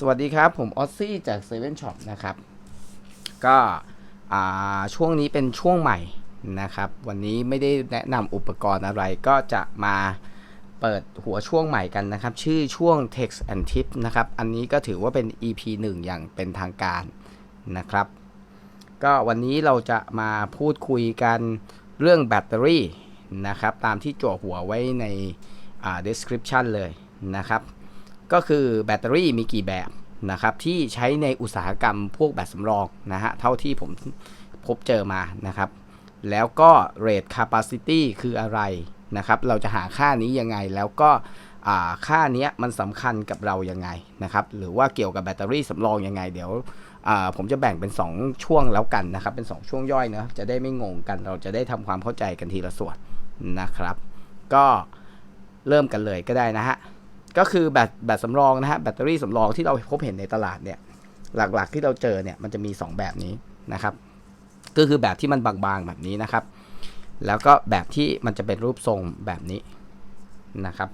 สวัสดีครับ ผมออซซี่จากเซเว่นช็อปนะครับ ก็ช่วงนี้เป็นช่วงใหม่นะครับ วันนี้ไม่ได้แนะนำอุปกรณ์อะไร ก็จะมาเปิดหัวช่วงใหม่กันนะครับ ชื่อช่วง Text and tip นะครับ อันนี้ก็ถือว่าเป็น EP 1 อย่างเป็นทางการนะครับ ก็วันนี้เราจะมาพูดคุยกันเรื่องแบตเตอรี่นะครับ ตามที่จั่วหัวไว้ใน description เลยนะครับ ก็คือแบตเตอรี่มีกี่แบบนะครับที่ใช้ในอุตสาหกรรมพวกแบตสำรองนะฮะเท่าที่ผมพบเจอมานะครับ แล้วก็ rate capacity คืออะไรนะครับ เราจะหาค่านี้ยังไงแล้วก็ค่านี้มันสำคัญกับเรายังไงนะครับ หรือว่าเกี่ยวกับแบตเตอรี่สำรองยังไง เดี๋ยวผมจะแบ่งเป็น 2 ช่วงแล้วกันนะครับ เป็น 2 ช่วงย่อยเนะจะได้ไม่งงกัน เราจะได้ทำความเข้าใจกันทีละส่วนนะครับ ก็เริ่มกันเลยก็ได้นะฮะ ก็คือแบตแบตสำรองนะฮะแบตเตอรี่สำรองที่เราพบเห็นในตลาดเนี่ยหลักๆที่เราเจอเนี่ยมันจะมี 2 แบบนี้นะครับ ก็คือแบบที่มันบางๆแบบนี้นะครับ แล้วก็แบบที่มันจะเป็นรูปทรงแบบนี้นะครับ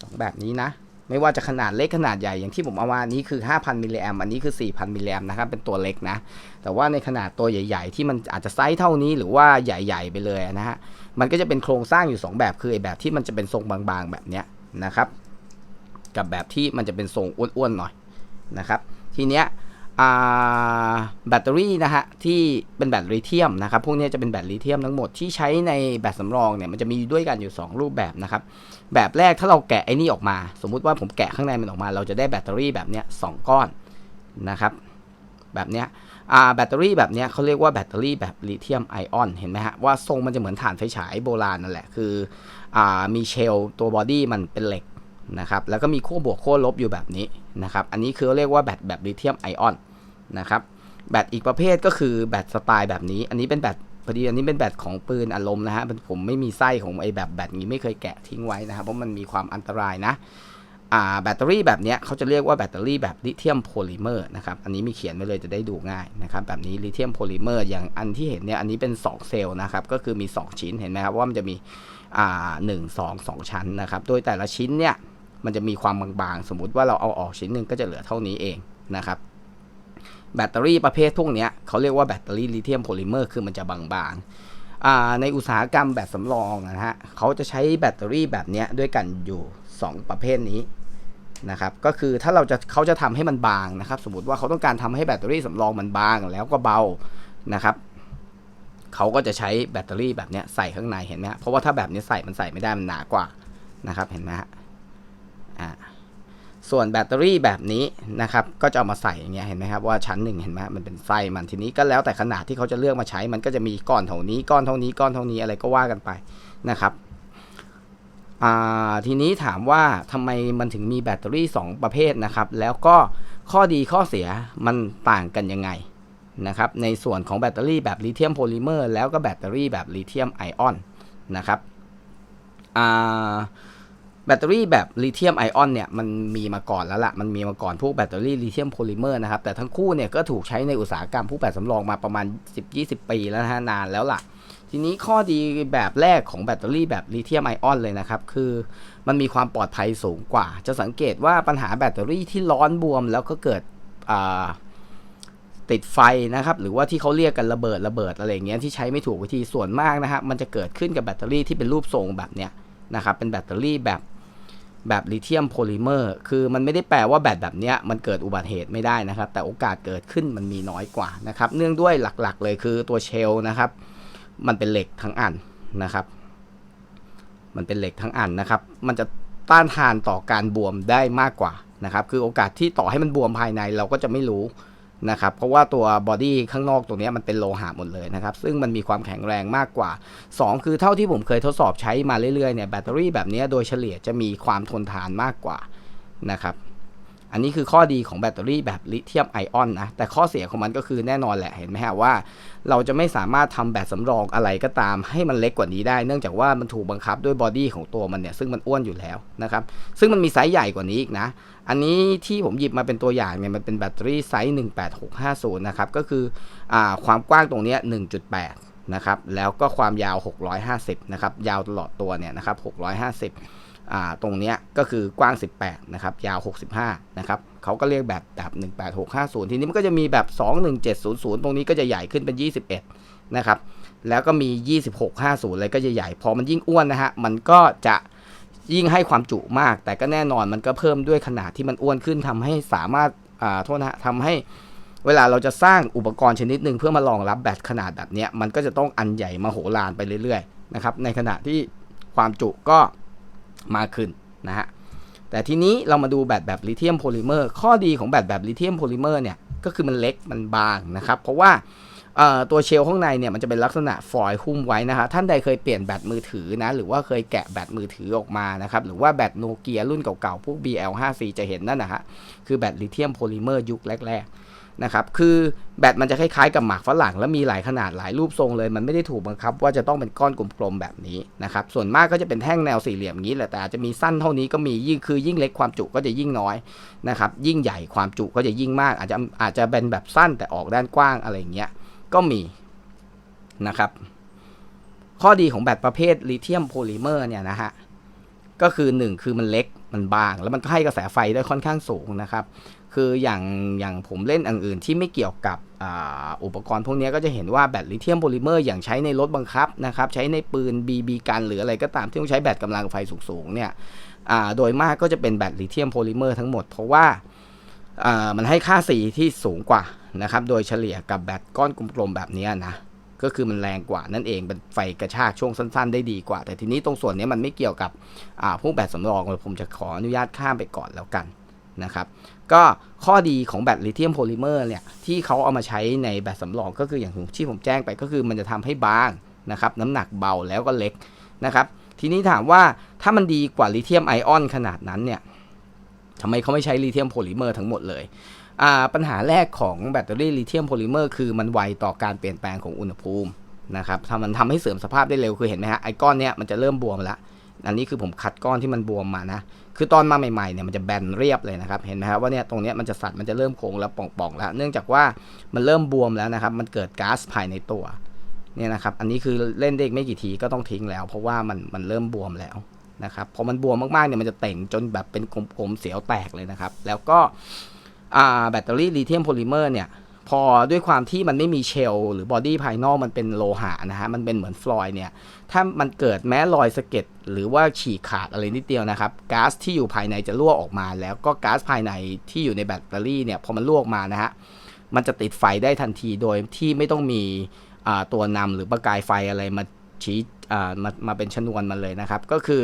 สองแบบนี้นะ ไม่ว่าจะขนาดเล็กขนาดใหญ่อย่างที่ผมเอามานี้คือ 5,000มิลลิแอมอันนี้คือ 4,000มิลลิแอมนะครับ เป็นตัวเล็กนะ แต่ว่าในขนาดตัวใหญ่ ๆ ที่มันอาจจะไซส์เท่านี้หรือว่าใหญ่ ๆ ไปเลยนะฮะมันก็จะเป็นโครงสร้างอยู่ 2 แบบคือไอแบบที่มันจะเป็นทรงบางๆแบบเนี้ย นะครับ กับแบบที่มันจะเป็นทรงอ้วนๆหน่อยนะครับ ทีเนี้ยแบตเตอรี่นะฮะที่เป็นแบตลิเธียมนะครับพวกนี้จะเป็นแบตลิเธียมทั้งหมดที่ใช้ในแบตสำรองเนี่ยมันจะมีด้วยกันอยู่ 2 รูปแบบนะครับแบบแรกถ้าเราแกะไอ้นี่ออกมา สมมุติว่าผมแกะข้างในมันออกมา เราจะได้แบตเตอรี่แบบเนี้ยสก้อนนะครับแบบเนี้ย แบตเตอรี่แบบนี้เขาเรียกว่าแบตเตอรี่แบบลิเธียมไอออนเห็นไหมฮะว่าทรงมันจะเหมือนถ่านไฟฉายโบราณนั่นแหละคืออมีเชลตัวบอดี้มันเป็นเหล็กนะครับแล้วก็มีขั้วบวกขั้วลบอยู่แบบนี้นะครับอันนี้คือเรียกว่าแบตแบบลิเธียมไอออนนะครับแบตอีกประเภทก็คือแบตสไตล์แบบนี้ อันนี้เป็นแบตพอดีอันนี้เป็นแบตของปืนอารมณ์นะฮะผมไม่มีไส้ของไอแบบแบตนี้ไม่เคยแกะทิ้งไว้นะครับเพราะมันมีความอันตรายนะ แบตเตอรี่แบบนี้เขาจะเรียกว่าแบตเตอรี่แบบลิเธียมโพลิเมอร์นะครับ อันนี้มีเขียนไว้เลยจะได้ดูง่ายนะครับ แบบนี้ลิเธียมโพลิเมอร์อย่างอันที่เห็นเนี่ย อันนี้เป็น 2 เซลล์นะครับ ก็คือมี 2 ชิ้นเห็นไหมครับว่ามันจะมีอ่าหนึ่งสองสองชั้นนะครับ โดยแต่ละชิ้นเนี่ย มันจะมีความบางๆ สมมุติว่าเราเอาออกชิ้นหนึ่งก็จะเหลือเท่านี้เองนะครับ แบตเตอรี่ประเภทพวกนี้เขาเรียกว่าแบตเตอรี่ลิเธียมโพลิเมอร์คือมันจะบางๆในอุตสาหกรรมแบตสำรองนะฮะเขาจะใช้แบตเตอรี่แบบนี้ด้วยกันอยู่ 2 ประเภทนี้ นะครับก็คือถ้าเราจะเขาจะทำให้มันบางนะครับ สมมติว่าเขาต้องการทำให้แบตเตอรี่สำรองมันบางแล้วก็เบานะครับเขาก็จะใช้แบตเตอรี่แบบนี้ใส่ข้างในเห็นไหมเพราะว่าถ้าแบบนี้ใส่มันใส่ไม่ได้มันหนากว่านะครับเห็นไหมฮะอ่าส่วนแบตเตอรี่แบบนี้นะครับก็จะเอามาใส่อย่างเงี้ยเห็นไหมครับว่าชั้นหนึ่งเห็นไหมมันเป็นไส้มันทีนี้ก็แล้วแต่ขนาดที่เขาจะเลือกมาใช้มันก็จะมีก้อนเท่านี้ก้อนเท่านี้ก้อนเท่านี้อะไรก็ว่ากันไปนะครับ ทีนี้ถามว่าทำไมมันถึงมีแบตเตอรี่ 2 ประเภทนะครับ แล้วก็ข้อดีข้อเสียมันต่างกันยังไงนะครับ ในส่วนของแบตเตอรี่แบบลิเธียมโพลิเมอร์แล้วก็แบตเตอรี่แบบลิเธียมไอออนนะครับแบตเตอรี่แบบลิเธียมไอออนเนี่ยมันมีมาก่อนแล้วละ่ะ มันมีมาก่อนพวกแบตเตอรี่ลิเธียมโพลิเมอร์นะครับ แต่ทั้งคู่เนี่ยก็ถูกใช้ในอุตสาหกรรมผู้แบตสำรองมาประมาณ 10-20 ปีแล้วนะฮะนานแล้วล่ะ ทีนี้ข้อดีแบบแรกของแบตเตอรี่แบบลิเธียมไอออนเลยนะครับ คือมันมีความปลอดภัยสูงกว่า จะสังเกตว่าปัญหาแบตเตอรี่ที่ร้อนบวมแล้วก็เกิดติดไฟนะครับ หรือว่าที่เขาเรียกกันระเบิดระเบิดอะไรเงี้ยที่ใช้ไม่ถูกวิธีส่วนมากนะฮะมันจะเกิดขึ้นกับแบตเตอรี่ที่เป็นรูปทรงแบบเนี้ยนะครับเป็นแบตเตอรี่แบบแบบลิเธียมโพลิเมอร์คือมันไม่ได้แปลว่าแบตแบบเนี้ยมันเกิดอุบัติเหตุไม่ได้นะครับ แต่โอกาสเกิดขึ้นมันมีน้อยกว่านะครับ เนื่องด้วยหลักๆ เลยคือตัวเชลนะครับ มันเป็นเหล็กทั้งอันนะครับ มันเป็นเหล็กทั้งอันนะครับ มันจะต้านทานต่อการบวมได้มากกว่านะครับ คือโอกาสที่ต่อให้มันบวมภายในเราก็จะไม่รู้นะครับ เพราะว่าตัวบอดี้ข้างนอกตรงนี้มันเป็นโลหะหมดเลยนะครับ ซึ่งมันมีความแข็งแรงมากกว่า 2 คือเท่าที่ผมเคยทดสอบใช้มาเรื่อยๆเนี่ยแบตเตอรี่แบบนี้โดยเฉลี่ยจะมีความทนทานมากกว่านะครับ อันนี้คือข้อดีของแบตเตอรี่แบบลิเธียมไอออนนะ แต่ข้อเสียของมันก็คือแน่นอนแหละ เห็นไหมฮะว่า เราจะไม่สามารถทำแบตสำรองอะไรก็ตามให้มันเล็กกว่านี้ได้ เนื่องจากว่ามันถูกบังคับด้วยบอดี้ของตัวมันเนี่ย ซึ่งมันอ้วนอยู่แล้วนะครับ ซึ่งมันมีไซส์ใหญ่กว่านี้อีกนะ อันนี้ที่ผมหยิบมาเป็นตัวอย่างเนี่ย มันเป็นแบตเตอรี่ไซส์ 18650 นะครับ ก็คืออความกว้างตรงนี้ 1.8 นะครับ แล้วก็ความยาว 650 นะครับ ยาวตลอดตัวเนี่ยนะครับ650อ่า ตรงเนี้ยก็คือกว้าง 18 นะครับ ยาว 65 นะครับเขาก็เรียกแบบแบบ 18650 ทีนี้มันก็จะมีแบบ 21700 ตรงนี้ก็จะใหญ่ขึ้นเป็น 21 นะครับ แล้วก็มี 2650 เลยก็จะใหญ่ พอมันยิ่งอ้วนนะฮะ มันก็จะยิ่งให้ความจุมาก แต่ก็แน่นอนมันก็เพิ่มด้วยขนาดที่มันอ้วนขึ้นทำให้สามารถอ่าโทษนะทำให้เวลาเราจะสร้างอุปกรณ์ชนิดหนึ่งเพื่อมารองรับแบตขนาดแบบเนี้ยมันก็จะต้องอันใหญ่มาโหฬารไปเรื่อยๆนะครับ ในขณะที่ความจุก็ มากขึ้นนะฮะแต่ทีนี้เรามาดูแบตแบบลิเธียมโพลิเมอร์ข้อดีของแบตแบบลิเธียมโพลิเมอร์เนี่ยก็คือมันเล็กมันบางนะครับ เพราะว่าตัวเชลล์ข้างในเนี่ยมันจะเป็นลักษณะฟอยล์หุ้มไว้นะฮะท่านใดเคยเปลี่ยนแบตมือถือนะ หรือว่าเคยแกะแบตมือถือออกมานะครับ หรือว่าแบตโนเกียรุ่นเก่าๆ พวก BL5C จะเห็นนั่นนะฮะคือแบตลิเธียมโพลิเมอร์ยุคแรกๆ นะครับคือแบตมันจะคล้ายๆกับหมากฝรั่ง แล้วมีหลายขนาดหลายรูปทรงเลย มันไม่ได้ถูกบังคับ ว่าจะต้องเป็นก้อนกลมๆแบบนี้นะครับส่วนมากก็จะเป็นแท่งแนวสี่เหลี่ยมอย่างนี้แหละแต่อาจจะมีสั้นเท่านี้ก็มียิ่งคือยิ่งเล็กความจุก็จะยิ่งน้อยนะครับยิ่งใหญ่ความจุก็จะยิ่งมาก อาจจะอาจจะเป็นแบบสั้นแต่ออกด้านกว้างอะไรอย่างเงี้ยก็มีนะครับข้อดีของแบตประเภทลิเธียมโพลิเมอร์เนี่ยนะฮะก็คือ 1 คือมันเล็ก มันบาง แล้วมันก็ให้กระแสไฟได้ค่อนข้างสูงนะครับ คืออย่างอย่างผมเล่นอันอื่นที่ไม่เกี่ยวกับอ,อุปกรณ์พวกนี้ก็จะเห็นว่าแบตลิเธียมโพลิเมอร์อย่างใช้ในรถบังคับนะครับ ใช้ในปืน BB กันหรืออะไรก็ตามที่ต้องใช้แบตกำลังไฟสูงๆเนี่ยโดยมากก็จะเป็นแบตลิเธียมโพลิเมอร์ทั้งหมด เพราะว่าอ่ามันให้ค่าสีที่สูงกว่านะครับ โดยเฉลี่ยกับแบตก้อนกลมๆแบบนี้นะ ก็คือมันแรงกว่านั่นเองเป็นไฟกระชากช่วงสั้น ๆ ได้ดีกว่า แต่ทีนี้ตรงส่วนนี้มันไม่เกี่ยวกับพวกแบตสำรองผมจะขออนุญาตข้ามไปก่อนแล้วกันนะครับก็ข้อดีของแบตลิเธียมโพลิเมอร์เนี่ยที่เขาเอามาใช้ในแบตสำรองก็คืออย่างที่ผมแจ้งไปก็คือมันจะทำให้บางนะครับน้ำหนักเบาแล้วก็เล็กนะครับทีนี้ถามว่าถ้ามันดีกว่าลิเธียมไอออนขนาดนั้นเนี่ยทำไมเขาไม่ใช้ลิเธียมโพลิเมอร์ทั้งหมดเลย ปัญหาแรกของแบตเตอรี่ลิเธียมโพลิเมอร์คือมันไวต่อการเปลี่ยนแปลงของอุณหภูมินะครับทำมันทำให้เสื่อมสภาพได้เร็วคือเห็นไหมฮะไอ้ก้อนเนี้ยมันจะเริ่มบวมแล้วอันนี้คือผมคัดก้อนที่มันบวมมานะ คือตอนมาใหม่ๆเนี่ยมันจะแบนเรียบเลยนะครับ เห็นไหมครับว่าเนี่ยตรงเนี้ยมันจะสั่นมันจะเริ่มโค้งแล้วป่องๆแล้ว เนื่องจากว่ามันเริ่มบวมแล้วนะครับ มันเกิดก๊าซภายในตัวเนี่ยนะครับ อันนี้คือเล่นได้อีกไม่กี่ทีก็ต้องทิ้งแล้ว เพราะว่ามันมันเริ่มบวมแล้วนะครับ พอมันบวมมากๆเนี่ยมันจะเต่งจนแบบเป็นกลมๆเสียวแตกเลยนะครับ แล้วก็ แบตเตอรี่ลิเธียมโพลิเมอร์เนี่ยพอด้วยความที่มันไม่มีเชลหรือบอดี้ภายนอกมันเป็นโลหะนะฮะ มันเป็นเหมือนฟลอยด์เนี่ย ถ้ามันเกิดแม้รอยสะเก็ดหรือว่าฉีกขาดอะไรนิดเดียวนะครับก๊าซที่อยู่ภายในจะรั่วออกมา แล้วก็ก๊าซภายในที่อยู่ในแบตเตอรี่เนี่ยพอมันรั่วออกมานะฮะมันจะติดไฟได้ทันทีโดยที่ไม่ต้องมีตัวนำหรือประกายไฟอะไรมาชี้มามาเป็นชนวนมันเลยนะครับ ก็คือ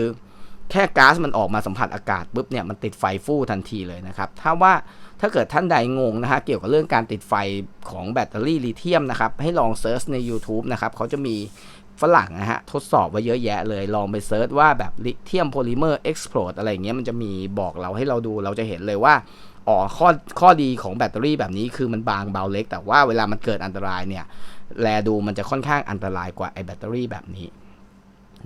แค่ก๊าซมันออกมาสัมผัสอากาศปุ๊บเนี่ยมันติดไฟฟู่ทันทีเลยนะครับ ถ้าว่า ถ้าเกิดท่านใดงงนะฮะเกี่ยวกับเรื่องการติดไฟของแบตเตอรี่ลิเธียมนะครับ ให้ลองเซิร์ชใน YouTube นะครับเขาจะมีฝรั่งนะฮะทดสอบไว้เยอะแยะเลยลองไปเซิร์ชว่าแบบลิเธียมโพลิเมอร์เอ็กซ์โพดอะไรอย่างเงี้ยมันจะมีบอกเราให้เราดูเราจะเห็นเลยว่าอ๋อข้อข้อดีของแบตเตอรี่แบบนี้คือมันบางเบาเล็ก แต่ว่าเวลามันเกิดอันตรายเนี่ยแลดูมันจะค่อนข้างอันตรายกว่าไอแบตเตอรี่แบบนี้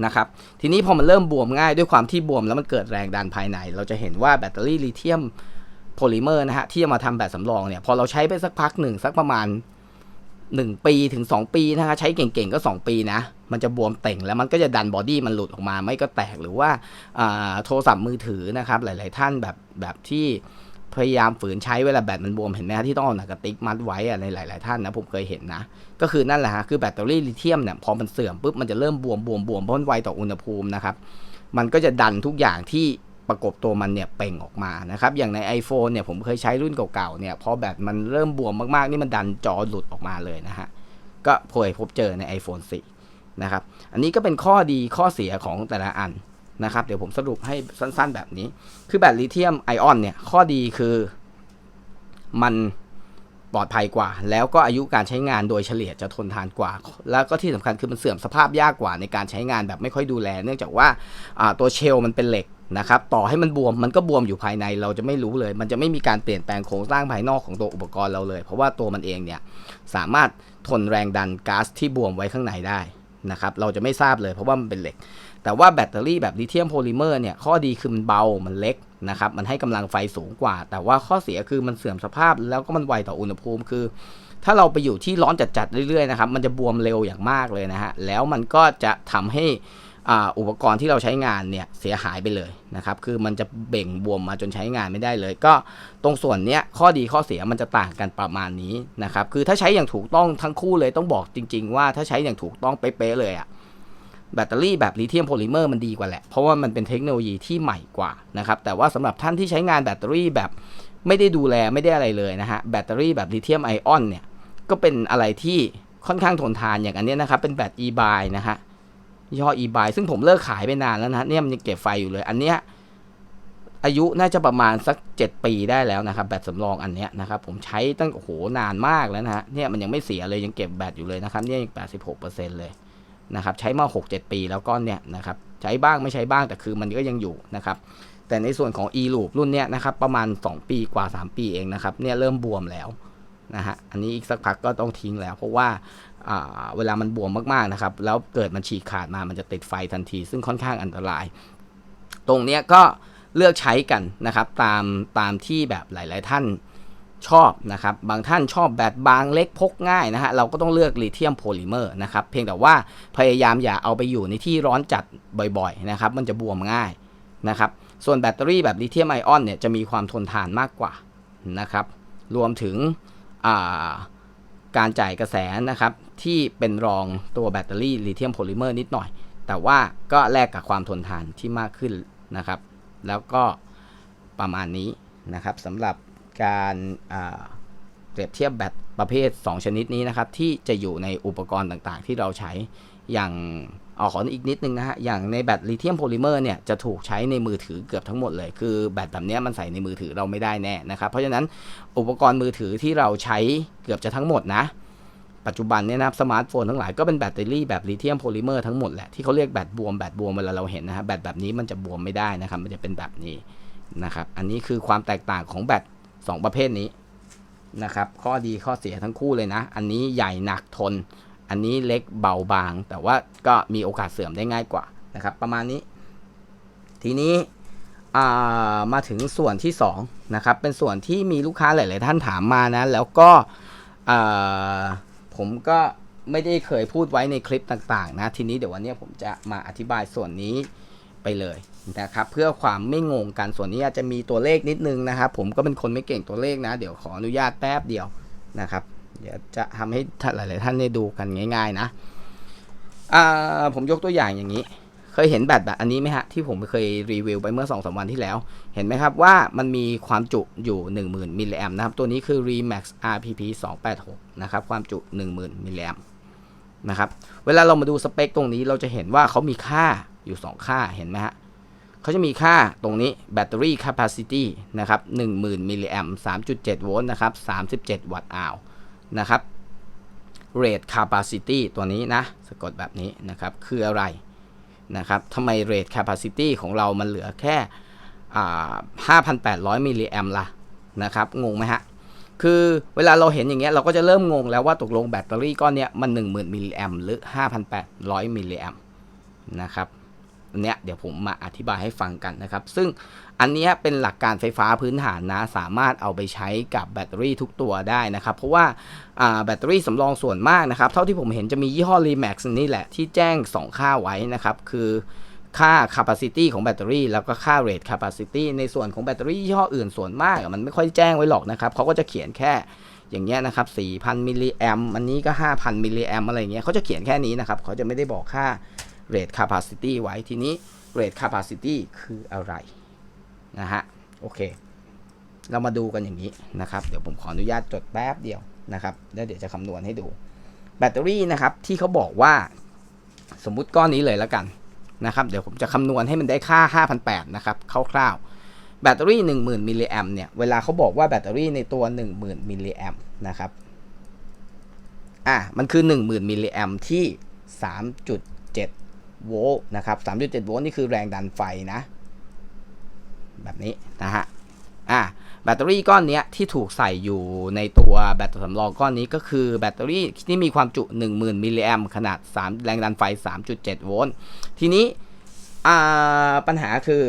นะครับทีนี้พอมันเริ่มบวมง่ายด้วยความที่บวมแล้วมันเกิดแรงดันภายใน เราจะเห็นว่าแบตเตอรี่ลิเธียม โพลิเมอร์นะฮะ ที่จะมาทำแบบสำรองเนี่ย พอเราใช้ไปสักพักหนึ่งสักประมาณ 1 ปีถึง 2 ปีนะฮะ ใช้เก่งๆก็ 2 ปีนะ มันจะบวมเต่งแล้วมันก็จะดันบอดี้มันหลุดออกมา ไม่ก็แตกหรือว่าาโทรศัพท์มือถือนะครับ หลาย ๆ ท่านแบบแบบที่พยายามฝืนใช้เวลาแบตมันบวมเห็นไหมฮะที่ต้องเอาหนังกระติกมัดไว้อะในหลาย ๆ ท่านนะผมเคยเห็นนะ ก็คือนั่นแหละฮะคือแบตเตอรี่ลิเธียมเนี่ยพอมันเสื่อมปุ๊บมันจะเริ่มบวมบวมบวมเพราะมันไวต่ออุณหภูมินะครับมันก็จะดันทุกอย่างที่ ประกบตัวมันเนี่ยเป่งออกมานะครับอย่างใน iPhone เนี่ยผมเคยใช้รุ่นเก่าๆเนี่ยพอแบตมันเริ่มบวมมากๆ นี่มันดันจอหลุดออกมาเลยนะฮะก็พยพบเจอใน iPhone 4 นะครับ อันนี้ก็เป็นข้อดีข้อเสียของแต่ละอันนะครับ เดี๋ยวผมสรุปให้สั้นๆแบบนี้ คือแบตลิเธียมไอออนเนี่ย ข้อดีคือมันปลอดภัยกว่า แล้วก็อายุการใช้งานโดยเฉลี่ยจะทนทานกว่า แล้วก็ที่สำคัญคือมันเสื่อมสภาพยากกว่าในการใช้งานแบบไม่ค่อยดูแล เนื่องจากว่าอ่าตัวเชลล์มันเป็นเหล็ก นะครับต่อให้มันบวมมันก็บวมอยู่ภายในเราจะไม่รู้เลย มันจะไม่มีการเปลี่ยนแปลงโครงสร้างภายนอกของตัวอุปกรณ์เราเลย เพราะว่าตัวมันเองเนี่ยสามารถทนแรงดันก๊าซที่บวมไว้ข้างในได้นะครับเราจะไม่ทราบเลยเพราะว่ามันเป็นเหล็ก แต่ว่าแบตเตอรี่แบบลิเธียมโพลิเมอร์เนี่ยข้อดีคือมันเบามันเล็กนะครับมันให้กำลังไฟสูงกว่า แต่ว่าข้อเสียคือมันเสื่อมสภาพแล้วก็มันไวต่ออุณหภูมิคือ ถ้าเราไปอยู่ที่ร้อนจัดๆเรื่อยๆนะครับมันจะบวมเร็วอย่างมากเลยนะฮะแล้วมันก็จะทำให้ อุปกรณ์ที่เราใช้งานเนี่ยเสียหายไปเลยนะครับ คือมันจะเบ่งบวมมาจนใช้งานไม่ได้เลย ก็ตรงส่วนเนี้ยข้อดีข้อเสียมันจะต่างกันประมาณนี้นะครับ คือถ้าใช้อย่างถูกต้องทั้งคู่เลยต้องบอกจริง ๆ ว่าถ้าใช้อย่างถูกต้องเป๊ะๆเลยอะแบตเตอรี่แบบลิเธียมโพลิเมอร์มันดีกว่าแหละ เพราะว่ามันเป็นเทคโนโลยีที่ใหม่กว่านะครับ แต่ว่าสำหรับท่านที่ใช้งานแบตเตอรี่แบบไม่ได้ดูแลไม่ได้อะไรเลยนะฮะ แบตเตอรี่แบบลิเธียมไอออนเนี่ยก็เป็นอะไรที่ค่อนข้างทนทานอย่างอันเนี้ยนะครับ เป็นแบต e-buy นะฮะ ยี่ห้อ e-buy ซึ่งผมเลิกขายไปนานแล้วนะเนี่ยมันยังเก็บไฟอยู่เลย อันเนี้ยอายุน่าจะประมาณสัก 7 ปีได้แล้วนะครับ แบตสำรองอันเนี้ยนะครับ ผมใช้ตั้งโอ้โหนานมากแล้วนะฮะเนี่ยมันยังไม่เสียเลยยังเก็บแบตอยู่เลยนะครับเนี่ยยัง86%เลยนะครับใช้มา 6-7 ปีแล้วก้อนเนี่ยนะครับใช้บ้างไม่ใช้บ้างแต่คือมันก็ยังอยู่นะครับแต่ในส่วนของ e loop รุ่นเนี้ยนะครับประมาณ 2 ปีกว่า 3 ปีเองนะครับเนี่ยเริ่มบวมแล้วนะฮะอันนี้อีกสักพักก็ต้องทิ้งแล้ว เพราะว่า เวลามันบวมมากๆนะครับ แล้วเกิดมันฉีกขาดมามันจะติดไฟทันที ซึ่งค่อนข้างอันตราย ตรงเนี้ยก็เลือกใช้กันนะครับ ตามตามที่แบบหลาย ๆ ท่านชอบนะครับ บางท่านชอบแบตบางเล็กพกง่ายนะฮะ เราก็ต้องเลือกลิเธียมโพลิเมอร์นะครับ เพียงแต่ว่าพยายามอย่าเอาไปอยู่ในที่ร้อนจัดบ่อยๆนะครับ มันจะบวมง่ายนะครับ ส่วนแบตเตอรี่แบบลิเธียมไอออนเนี่ยจะมีความทนทานมากกว่านะครับ รวมถึงการจ่ายกระแสนะครับ ที่เป็นรองตัวแบตเตอรี่ลิเธียมโพลิเมอร์นิดหน่อย แต่ว่าก็แลกกับความทนทานที่มากขึ้นนะครับ แล้วก็ประมาณนี้นะครับสำหรับการเปรียบเทียบแบตประเภท 2 ชนิดนี้นะครับ ที่จะอยู่ในอุปกรณ์ต่างๆ ที่เราใช้อย่างเอาขออีกนิดนึงนะฮะ อย่างในแบตลิเธียมโพลิเมอร์เนี่ยจะถูกใช้ในมือถือเกือบทั้งหมดเลย คือแบตแบบนี้มันใส่ในมือถือเราไม่ได้แน่นะครับ เพราะฉะนั้นอุปกรณ์มือถือที่เราใช้เกือบจะทั้งหมดนะ ปัจจุบันเนี่ยนะครับสมาร์ทโฟนทั้งหลายก็เป็นแบตเตอรี่แบบลิเธียมโพลิเมอร์ทั้งหมดแหละที่เขาเรียกแบตบวมแบตบวมเวลาเราเห็นนะฮะแบตแบบนี้มันจะบวมไม่ได้นะครับ มันจะเป็นแบบนี้นะครับ อันนี้คือความแตกต่างของแบต2 ประเภทนี้นะครับ ข้อดีข้อเสียทั้งคู่เลยนะ อันนี้ใหญ่หนักทน อันนี้เล็กเบาบาง แต่ว่าก็มีโอกาสเสื่อมได้ง่ายกว่านะครับ ประมาณนี้ ทีนี้มาถึงส่วนที่2นะครับ เป็นส่วนที่มีลูกค้าหลาย ๆ ท่านถามมานะ แล้วก็ ผมก็ไม่ได้เคยพูดไว้ในคลิปต่างๆนะ ทีนี้เดี๋ยววันนี้ผมจะมาอธิบายส่วนนี้ไปเลยนะครับ เพื่อความไม่งงกันส่วนนี้อาจจะมีตัวเลขนิดนึงนะครับ ผมก็เป็นคนไม่เก่งตัวเลขนะ เดี๋ยวขออนุญาตแป๊บเดียวนะครับ เดี๋ยวจะทำให้หลายๆท่านได้ดูกันง่าย ๆ นะอ่าผมยกตัวอย่างอย่างนี้ เคยเห็นแบตแบบอันนี้ไหมฮะ ที่ผมเคยรีวิวไปเมื่อ2อสวันที่แล้ว เห็นไหมครับว่ามันมีความจุอยู่ 10,000 มิลลิแอมนะครับ ตัวนี้คือ Remax RPP 286 นะครับ ความจุ 10,000 มิลลิแอมนะครับ เวลาเรามาดูสเปคตรงนี้เราจะเห็นว่าเขามีค่าอยู่ 2 ค่าเห็นไหมฮะเขาจะมีค่าตรงนี้แบตเตอรี่ capacity นะครับ 10,000 มิลลิแอม3.7 โวลต์นะครับ 37 วัตต์อาวนะครับ rate capacity ตัวนี้นะสะกดแบบนี้นะครับคืออะไร นะครับทำไมเรทแคปซิตี้ของเรามันเหลือแค่อ่า5,800 มิลลิแอมล่ะนะครับ งงไหมฮะ คือเวลาเราเห็นอย่างเงี้ยเราก็จะเริ่มงงแล้วว่าตกลงแบตเตอรี่ก้อนเนี้ยมัน 10,000 มิลลิแอมหรือ 5,800 มิลลิแอมนะครับ เนี้ยเดี๋ยวผมมาอธิบายให้ฟังกันนะครับ ซึ่งอันนี้เป็นหลักการไฟฟ้าพื้นฐานนะ สามารถเอาไปใช้กับแบตเตอรี่ทุกตัวได้นะครับ เพราะว่าแบตเตอรี่สำรองส่วนมากนะครับ เท่าที่ผมเห็นจะมียี่ห้อ Remax นี่แหละที่แจ้ง 2 ค่าไว้นะครับ คือค่า capacity ของแบตเตอรี่ แล้วก็ค่า rate capacity ในส่วนของแบตเตอรี่ยี่ห้ออื่นส่วนมาก มันไม่ค่อยแจ้งไว้หรอกนะครับเขาก็จะเขียนแค่อย่างเงี้ยนะครับ 4,000 มิลลิแอมอันนี้ก็ 5,000 มิลลิแอมอะไรเงี้ยเขาจะเขียนแค่นี้นะครับเขาจะไม่ได้บอกค่า rate capacity ไว้ทีนี้ rate capacity คืออะไรนะฮะโอเค เรามาดูกันอย่างนี้นะครับ เดี๋ยวผมขออนุญาตจดแป๊บเดียวนะครับแล้วเดี๋ยวจะคำนวณให้ดู แบตเตอรี่นะครับที่เขาบอกว่าสมมุติก้อนนี้เลยแล้วกันนะครับ เดี๋ยวผมจะคำนวณให้มันได้ค่า 5,800 นะครับคร่าวๆ แบตเตอรี่ 10,000 มิลลิแอมเนี่ย เวลาเขาบอกว่าแบตเตอรี่ในตัว 10,000 มิลลิแอมนะครับ อะ มันคือ 10,000 มิลลิแอมที่ 3.7 โวลต์นะครับ3.7โวลต์นี่คือแรงดันไฟนะ แบบนี้นะฮะอะแบตเตอรี่ก้อนนี้ที่ถูกใส่อยู่ในตัวแบตสำรองก้อนนี้ก็คือแบตเตอรี่ที่มีความจุ 10,000มิลลิแอมขนาด 3 แรงดันไฟ 3.7 โวลต์ทีนี้ปัญหาคือ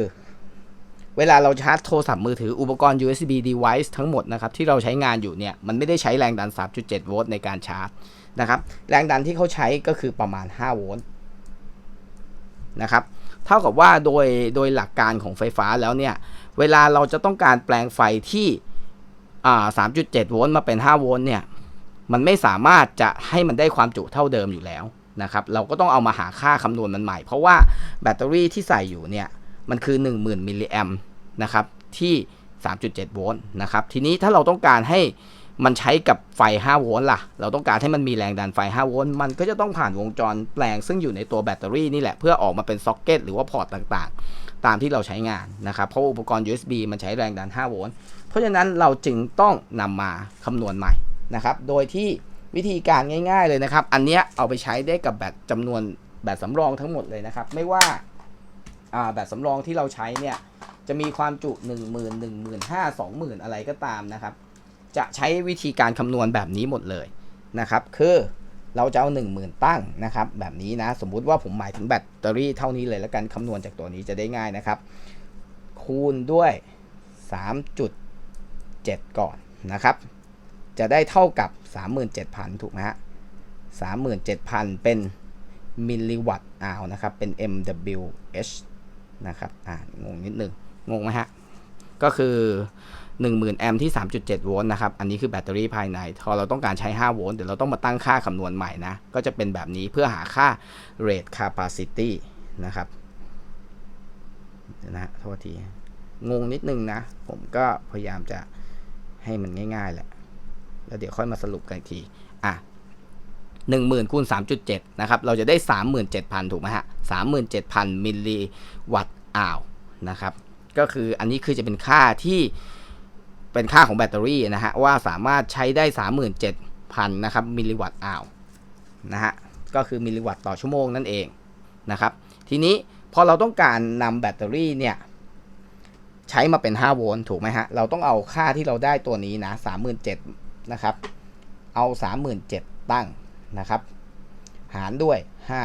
เวลาเราชาร์จโทรศัพท์มือถืออุปกรณ์ USB device ทั้งหมดนะครับ ที่เราใช้งานอยู่เนี่ย มันไม่ได้ใช้แรงดัน 3.7 โวลต์ในการชาร์จนะครับ แรงดันที่เขาใช้ก็คือประมาณ 5 โวลต์ นะครับเท่ากับว่าโดยโดยหลักการของไฟฟ้าแล้วเนี่ย เวลาเราจะต้องการแปลงไฟที่อ่า3.7โวลต์มาเป็น 5 โวลต์เนี่ย มันไม่สามารถจะให้มันได้ความจุเท่าเดิมอยู่แล้วนะครับ เราก็ต้องเอามาหาค่าคำนวณมันใหม่ เพราะว่าแบตเตอรี่ที่ใส่อยู่เนี่ย มันคือ 10,000 มิลลิแอมนะครับที่ 3.7 โวลต์นะครับ ทีนี้ถ้าเราต้องการให้ มันใช้กับไฟ 5 โวลต์ล่ะ เราต้องการให้มันมีแรงดันไฟ 5 โวลต์ มันก็จะต้องผ่านวงจรแปลงซึ่งอยู่ในตัวแบตเตอรี่นี่แหละ เพื่อออกมาเป็นซ็อกเก็ตหรือว่าพอร์ตต่างๆ ตามที่เราใช้งานนะครับ เพราะอุปกรณ์ USB มันใช้แรงดัน 5 โวลต์ เพราะฉะนั้นเราจึงต้องนำมาคำนวณใหม่นะครับ โดยที่วิธีการง่าย ๆเลยนะครับ อันเนี้ยเอาไปใช้ได้กับแบตจำนวนแบตสำรองทั้งหมดเลยนะครับ ไม่ว่าอ่าแบตสำรองที่เราใช้เนี่ยจะมีความจุ 1 0 0 0 0 1 5 0 0 0 20,000อะไรก็ตามนะครับ จะใช้วิธีการคำนวณแบบนี้หมดเลยนะครับ คือเราจะเอา 10,000 ตั้งนะครับ แบบนี้นะ สมมุติว่าผมหมายถึงแบตเตอรี่เท่านี้เลยแล้วกันคำนวณจากตัวนี้จะได้ง่ายนะครับ คูณด้วย 3.7 ก่อนนะครับ จะได้เท่ากับ 37,000 ถูกไหมฮะ37,000 เป็นมิลลิวัตต์อาวนะครับ เป็น mWh นะครับ อ่า งงนิดนึง งงไหมฮะ ก็คือ 10,000 แอมป์ที่ 3.7 โวลต์นะครับ อันนี้คือแบตเตอรี่ภายในพอเราต้องการใช้ 5 โวลต์เดี๋ยวเราต้องมาตั้งค่าคำนวณใหม่นะ ก็จะเป็นแบบนี้เพื่อหาค่า rate capacity นะครับนะโทษที งงนิดนึงนะ ผมก็พยายามจะให้มันง่ายๆแหละ แล้วเดี๋ยวค่อยมาสรุปกันอีกที อะหนึ่งหมื่นคูณสามจุดเจ็ดนะครับ เราจะได้สามหมื่นเจ็ดพันถูกไหมฮะสามหมื่นเจ็ดพันมิลลิวัตต์อาวนะครับ ก็คืออันนี้คือจะเป็นค่าที่ เป็นค่าของแบตเตอรี่นะฮะว่าสามารถใช้ได้สามหมื่นเจ็ดพันนะครับมิลลิวัตต์อาวนะฮะก็คือมิลลิวัตต์ต่อชั่วโมงนั่นเองนะครับทีนี้พอเราต้องการนำแบตเตอรี่เนี่ยใช้มาเป็น 5 โวลต์ถูกไหมฮะ เราต้องเอาค่าที่เราได้ตัวนี้นะ 37,000นะครับเอา 37,000 ตั้งนะครับ หารด้วย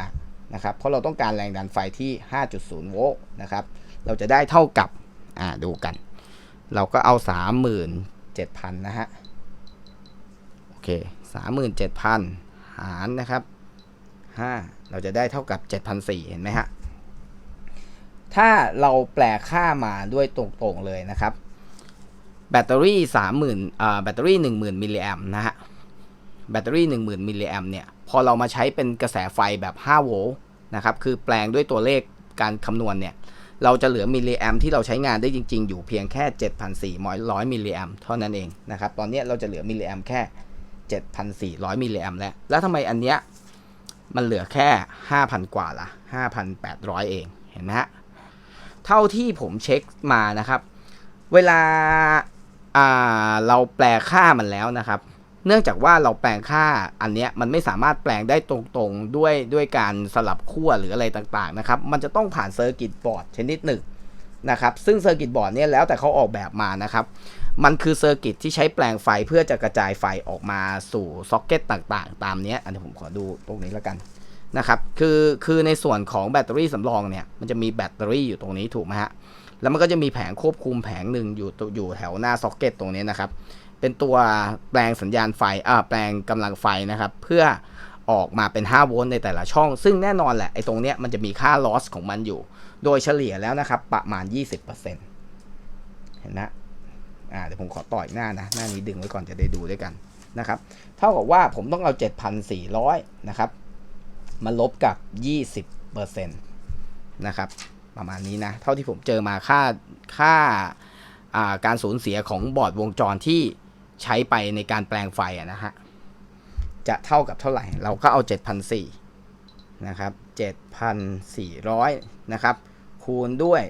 5 นะครับ เพราะเราต้องการแรงดันไฟที่ 5.0 โวลต์นะครับ เราจะได้เท่ากับ อ่า ดูกัน เราก็เอา 37,000 นะฮะ โอเค 37,000 หารนะครับ 5 เราจะได้เท่ากับ 7,400 เห็นไหมฮะ ถ้าเราแปลค่ามาด้วยตรงๆเลยนะครับ แบตเตอรี่30,000อ่าแบตเตอรี่ 10,000 มิลลิแอมนะฮะ แบตเตอรี่ 10,000 มิลลิแอมเนี่ย พอเรามาใช้เป็นกระแสไฟแบบ 5 โวลต์นะครับ คือแปลงด้วยตัวเลขการคำนวณเนี่ย เราจะเหลือมิลลิแอมที่เราใช้งานได้จริง ๆ อยู่เพียงแค่ 7,400มิลลิแอมเท่านั้นเองนะครับ ตอนนี้เราจะเหลือมิลลิแอมแค่ 7,400มิลลิแอมแล้ว แล้วทำไมอันเนี้ยมันเหลือแค่ 5,000 กว่าละ5,800 เอง เห็นไหมฮะ เท่าที่ผมเช็คมานะครับ เวลาอ่าเราแปลค่ามันแล้วนะครับ เนื่องจากว่าเราแปลงค่าอันเนี้ยมันไม่สามารถแปลงได้ตรงๆด้วยด้วยการสลับขั้วหรืออะไรต่างๆนะครับ มันจะต้องผ่านเซอร์กิตบอร์ดชนิดหนึ่งนะครับ ซึ่งเซอร์กิตบอร์ดเนี่ยแล้วแต่เขาออกแบบมานะครับ มันคือเซอร์กิตที่ใช้แปลงไฟเพื่อจะกระจายไฟออกมาสู่ซ็อกเก็ตต่างๆ ตามนี้อันนี้ผมขอดูตรงนี้แล้วกันนะครับ คือคือในส่วนของแบตเตอรี่สำรองเนี่ยมันจะมีแบตเตอรี่อยู่ตรงนี้ถูกไหมฮะแล้วมันก็จะมีแผงควบคุมแผงหนึ่งอยู่ตัวอยู่แถวหน้าซ็อกเก็ตตรงนี้นะครับ เป็นตัวแปลงสัญญาณไฟอ่าแปลงกำลังไฟนะครับ เพื่อออกมาเป็น 5 โวลต์ในแต่ละช่อง ซึ่งแน่นอนแหละไอ้ตรงเนี้ยมันจะมีค่า loss ของมันอยู่ โดยเฉลี่ยแล้วนะครับ ประมาณ 20%เห็นนะอ่าเดี๋ยวผมขอต่ออีกหน้านะ หน้านี้ดึงไว้ก่อนจะได้ดูด้วยกันนะครับ เท่ากับว่าผมต้องเอา 7,400 นะครับ มาลบกับ 20%นะครับ ประมาณนี้นะ เท่าที่ผมเจอมาค่าค่าอ่าการสูญเสียของบอร์ดวงจรที่ ใช้ไปในการแปลงไฟอะนะฮะ จะเท่ากับเท่าไหร่ เราก็เอา 7,400นะครับ 7,400 นะครับ คูณด้วย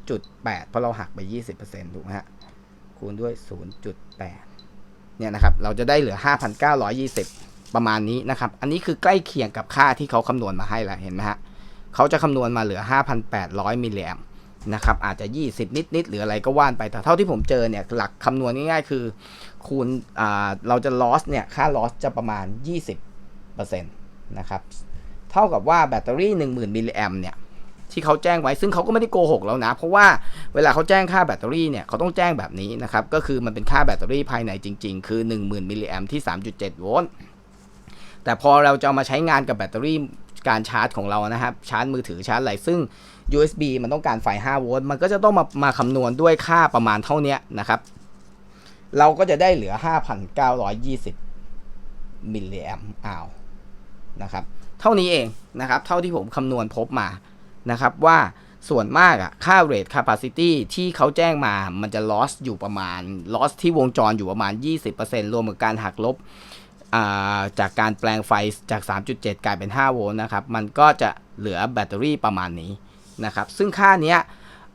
0.8 เพราะเราหักไป 20%ถูกไหมฮะ คูณด้วย 0.8 เนี่ยนะครับ เราจะได้เหลือ 5,920 ประมาณนี้นะครับ อันนี้คือใกล้เคียงกับค่าที่เขาคำนวณมาให้แล้วเห็นไหมฮะ เขาจะคำนวณมาเหลือ 5,800 มิลลิแอม นะครับอาจจะ 20 นิด ๆ หรืออะไรก็ว่านไป แต่เท่าที่ผมเจอเนี่ยหลักคำนวณง่าย ๆ คือ คูณเราจะ loss เนี่ย ค่า loss จะประมาณ 20%นะครับเท่ากับว่าแบตเตอรี่ 10,000 มิลลิแอมเนี่ยที่เขาแจ้งไว้ซึ่งเขาก็ไม่ได้โกหกแล้วนะ เพราะว่าเวลาเขาแจ้งค่าแบตเตอรี่เนี่ยเขาต้องแจ้งแบบนี้นะครับ ก็คือมันเป็นค่าแบตเตอรี่ภายในจริง ๆ คือ 10,000 มิลลิแอมที่ 3.7 โวลต์แต่พอเราจะเอามาใช้งานกับแบตเตอรี่การชาร์จของเรานะครับชาร์จมือถือชาร์จอะไรซึ่ง USB มันต้องการไฟ5โวลต์มันก็จะต้องมามาคำนวณด้วยค่าประมาณเท่านี้นะครับ เราก็จะได้เหลือ 5,920 มิลลิแอมป์อาวนะครับ เท่านี้เองนะครับ เท่าที่ผมคำนวณพบมานะครับว่าส่วนมากอะค่า rate capacity ที่เขาแจ้งมามันจะ loss อยู่ประมาณ loss ที่วงจรอยู่ประมาณ 20%รวมกับการหักลบาจากการแปลงไฟจาก 3.7 กลายเป็น 5 โวลต์นะครับ มันก็จะเหลือแบตเตอรี่ประมาณนี้ นะครับ ซึ่งค่าเนี้ย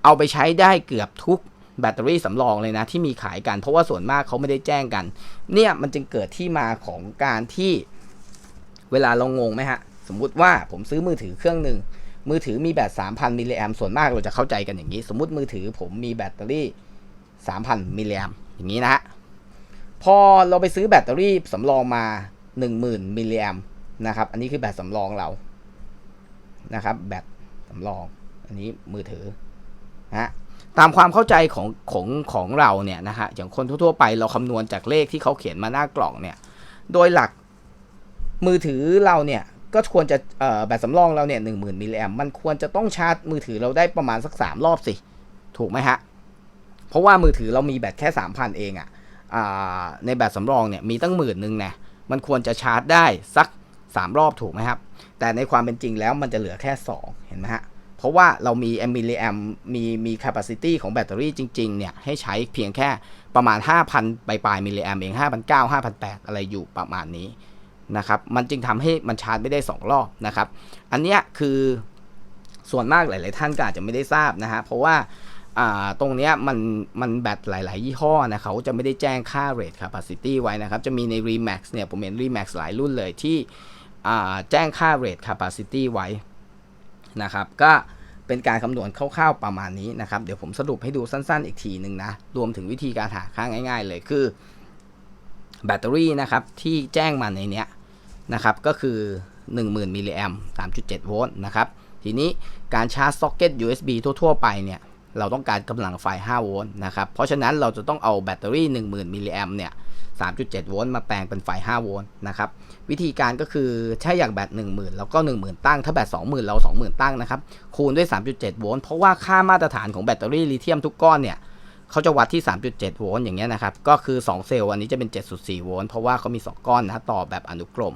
เอาไปใช้ได้เกือบทุกแบตเตอรี่สำรองเลยนะ ที่มีขายกัน เพราะว่าส่วนมากเขาไม่ได้แจ้งกัน เนี่ยมันจึงเกิดที่มาของการที่เวลาเรางงไหมฮะ สมมุติว่าผมซื้อมือถือเครื่องหนึ่งมือถือมีแบต 3,000 มิลลิแอมส่วนมากเราจะเข้าใจกันอย่างนี้ สมมุติมือถือผมมีแบตเตอรี่ 3,000 มิลลิแอมอย่างนี้นะฮะ พอเราไปซื้อแบตเตอรี่สำรองมา 10,000 มิลลิแอมนะครับ อันนี้คือแบตสำรองเรา นะครับ แบตสำรอง อันนี้มือถือนะตามความเข้าใจของของของเราเนี่ยนะฮะอย่างคนทั่วๆไปเราคำนวณจากเลขที่เขาเขียนมาหน้ากล่องเนี่ยโดยหลักมือถือเราเนี่ยก็ควรจะแบตสำรองเราเนี่ยหนึ่งหมื่นมิลลิแอมมันควรจะต้องชาร์จมือถือเราได้ประมาณสักสามรอบสิ ถูกไหมฮะ เพราะว่ามือถือเรามีแบตแค่สามพันเองอะ่ะในแบตสำรองเนี่ยมีตั้งหมื่นหนึ่งนะมันควรจะชาร์จได้สักสามรอบถูกไหมครับ แต่ในความเป็นจริงแล้วมันจะเหลือแค่สองเห็นไหมฮะ เพราะว่าเรามีแอมมิลลิแอมมีมี capacity ของแบตเตอรี่จริงๆเนี่ยให้ใช้เพียงแค่ประมาณ 5,000ปลายมิลลิแอมเอง5,900 5,800 อะไรอยู่ประมาณนี้นะครับมันจึงทำให้มันชาร์จไม่ได้ 2 รอบนะครับอันเนี้ยคือส่วนมากหลาย ๆ ท่านก็อาจจะไม่ได้ทราบนะฮะเพราะว่าตรงนี้มันมันแบตหลาย ๆ ยี่ห้อนะเขาจะไม่ได้แจ้งค่า rate capacity ไว้นะครับ จะมีใน Remax เนี่ยผมเห็น Remax หลายรุ่นเลยที่แจ้งค่า rate capacity ไว้ นะครับ ก็เป็นการคำนวณคร่าวๆประมาณนี้นะครับ เดี๋ยวผมสรุปให้ดูสั้นๆ อีกทีหนึ่งนะ รวมถึงวิธีการหาค่าง่าย ๆ เลยคือ แบตเตอรี่นะครับที่แจ้งมาในเนี้ยนะครับก็คือ 10,000มิลลิแอม3.7 โวลต์นะครับ ทีนี้การชาร์จซ็อกเก็ต USB ทั่วๆ ไปเนี่ย เราต้องการกำลังไฟ 5 โวลต์นะครับ เพราะฉะนั้นเราจะต้องเอาแบตเตอรี่ 10,000มิลลิแอมเนี่ย 3.7 โวลต์มาแปลงเป็นไฟ 5 โวลต์นะครับ วิธีการก็คือถ้อย่ากแบต10,000 แล้วก็ 10,000 ตั้ง ถ้าแบต20,000 เรา 20,000 ตั้งนะครับ คูณด้วย 3.7 โวลต์ เพราะว่าค่ามาตรฐานของแบตเตอรี่ลิเธียมทุกก้อนเนี่ยเขาจะวัดที่ 3.7 โวลต์อย่างเงี้ยนะครับ ก็คือ 2 เซลล์อันนี้จะเป็น 7.4 โวลต์ เพราะว่าเขามี 2 ก้อนนะต่อแบบอนุกรม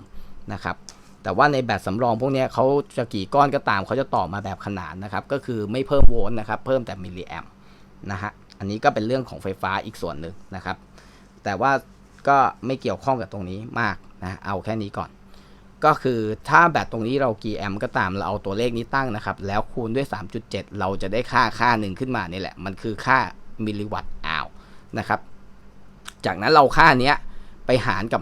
นะครับ แต่ว่าในแบตสำรองพวกนี้เขาจะกี่ก้อนก็ตามเขาจะต่อมาแบบขนานนะครับ ก็คือไม่เพิ่มโวลต์นะครับ เพิ่มแต่มิลลิแอมนะฮะ อันนี้ก็เป็นเรื่องของไฟฟ้าอีกส่วนหนึ่งนะครับ แต่ว่า ก็ไม่เกี่ยวข้องกับตรงนี้มากนะเอาแค่นี้ก่อน ก็คือถ้าแบตตรงนี้เรากี่แอมก็ตามเราเอาตัวเลขนี้ตั้งนะครับ แล้วคูณด้วย 3.7 เราจะได้ค่าค่าหนึ่งขึ้นมานี่แหละ มันคือค่ามิลลิวัตต์อาวนะครับ จากนั้นเราค่าเนี้ยไปหารกับ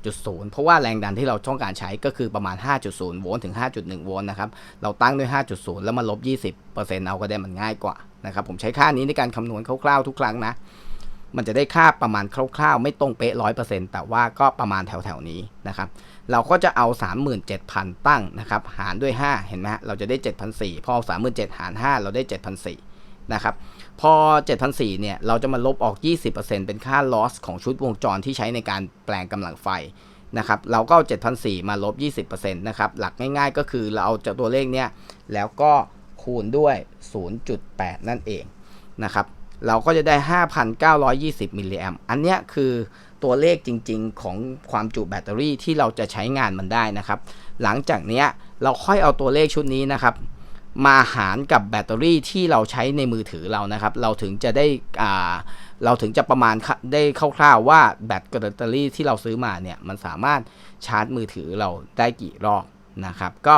5.0 เพราะว่าแรงดันที่เราต้องการใช้ก็คือประมาณ 5.0 โวลต์ถึง 5.1 โวลต์นะครับ เราตั้งด้วย 5.0 แล้วมาลบ 20%เอาก็ได้มันง่ายกว่านะครับ ผมใช้ค่านี้ในการคำนวณคร่าวๆทุกครั้งนะ มันจะได้ค่าประมาณคร่าวๆ ไม่ตรงเป๊ะ100%แต่ว่าก็ประมาณแถวๆนี้นะครับ เราก็จะเอา 37,000 ตั้งนะครับ หารด้วย 5 เห็นไหมฮะเราจะได้ 7,400 พอ 37,000 หาร 5 เราได้ 7,400 นะครับ พอ 7,400 เนี่ย เราจะมาลบออก 20%เป็นค่า loss ของชุดวงจรที่ใช้ในการแปลงกำลังไฟนะครับ เราก็เอา 7,400 มาลบ 20%นะครับ หลักง่ายๆ ก็คือเราเอาจากตัวเลขเนี่ยแล้วก็คูณด้วย 0.8 นั่นเองนะครับ เราก็จะได้ 5,920 มิลลิแอมอันเนี้ยคือตัวเลขจริงๆ ของความจุแบตเตอรี่ที่เราจะใช้งานมันได้นะครับ หลังจากเนี้ยเราค่อยเอาตัวเลขชุดนี้นะครับ มาหารกับแบตเตอรี่ที่เราใช้ในมือถือเรานะครับ เราถึงจะได้อ่าเราถึงจะประมาณได้คร่าวๆว่าแบตแบตเตอรี่ที่เราซื้อมาเนี่ยมันสามารถชาร์จมือถือเราได้กี่รอบนะครับ ก็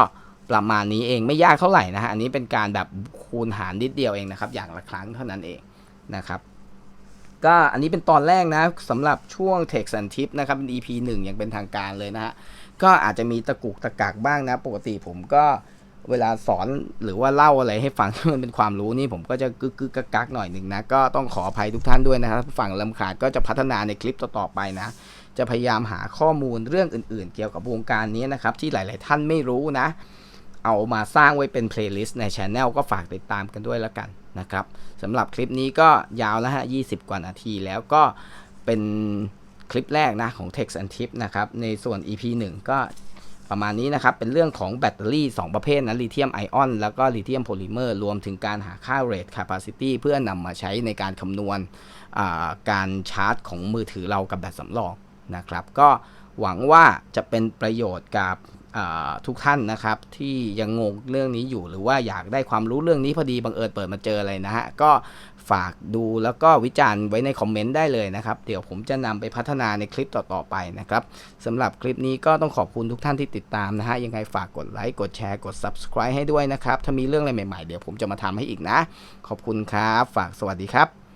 ประมาณนี้เองไม่ยากเท่าไหร่นะฮะอันนี้เป็นการแบบคูณหารนิดเดียวเองนะครับ อย่างละครั้งเท่านั้นเอง นะครับก็อันนี้เป็นตอนแรกนะสำหรับช่วง Text and Tip นะครับเป็น EP 1 อย่างเป็นทางการเลยนะฮะก็อาจจะมีตะกุกตะกักบ้างนะ ปกติผมก็เวลาสอนหรือว่าเล่าอะไรให้ฟังที่มันเป็นความรู้นี่ผมก็จะกึกกึกกักกักหน่อยหนึ่งนะ ก็ต้องขออภัยทุกท่านด้วยนะครับฝั่งลำขาดก็จะพัฒนาในคลิปต่อๆไปนะ จะพยายามหาข้อมูลเรื่องอื่นๆ เกี่ยวกับวงการนี้นะครับที่หลาย ๆ ท่านไม่รู้นะ เอามาสร้างไว้เป็นเพลย์ลิสต์ในช anel ก็ฝากติดตามกันด้วยแล้วกัน นะครับสำหรับคลิปนี้ก็ยาวแล้วฮะ 20 กว่านาทีแล้วก็เป็นคลิปแรกนะของ Text and Tip นะครับ ในส่วน EP 1 ก็ประมาณนี้นะครับ เป็นเรื่องของแบตเตอรี่ 2 ประเภทนะลิเธียมไอออนแล้วก็ลิเธียมโพลิเมอร์ รวมถึงการหาค่า rate capacity เพื่อนำมาใช้ในการคำนวณการชาร์จของมือถือเรากับแบตสำรองนะครับ ก็หวังว่าจะเป็นประโยชน์กับ ทุกท่านนะครับ ที่ยังงงเรื่องนี้อยู่หรือว่าอยากได้ความรู้เรื่องนี้พอดีบังเอิญเปิดมาเจอเลยนะฮะก็ฝากดูแล้วก็วิจารณ์ไว้ในคอมเมนต์ได้เลยนะครับ เดี๋ยวผมจะนำไปพัฒนาในคลิปต่อๆไปนะครับสำหรับคลิปนี้ก็ต้องขอบคุณทุกท่านที่ติดตามนะฮะยังไงฝากกดไลค์กดแชร์กด Subscribe ให้ด้วยนะครับ ถ้ามีเรื่องอะไรใหม่ๆ เดี๋ยวผมจะมาทำให้อีกนะ ขอบคุณครับ ฝากสวัสดีครับ